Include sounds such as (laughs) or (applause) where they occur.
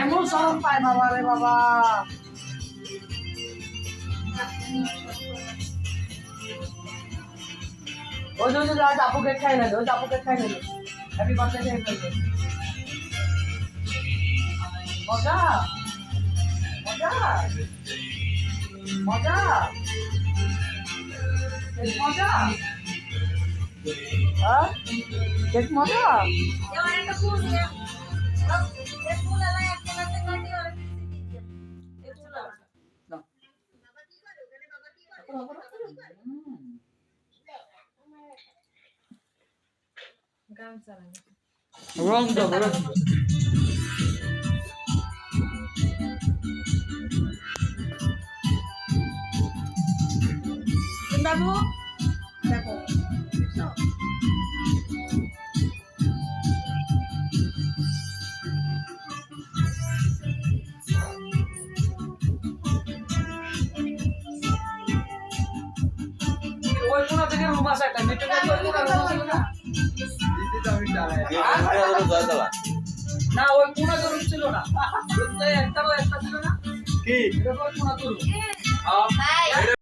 এমন সরম পায় বাবা রে বাবা। ওই যে আপুকে খাই না ওই আপুকে খাই না। হ্যাপি বার্থডে খাই ফেলবে মজা? মজা? মজা? মজা? হ্যাঁ? মজা? রং দাও রং দাও। বাবু দেখো ওই কোনা থেকে রুম আসা একটা মেট্রো না ওই কোনা তো রুম ছিল না। (laughs) একটা একটা ছিল না। কি? কোনা তো রুম ভাই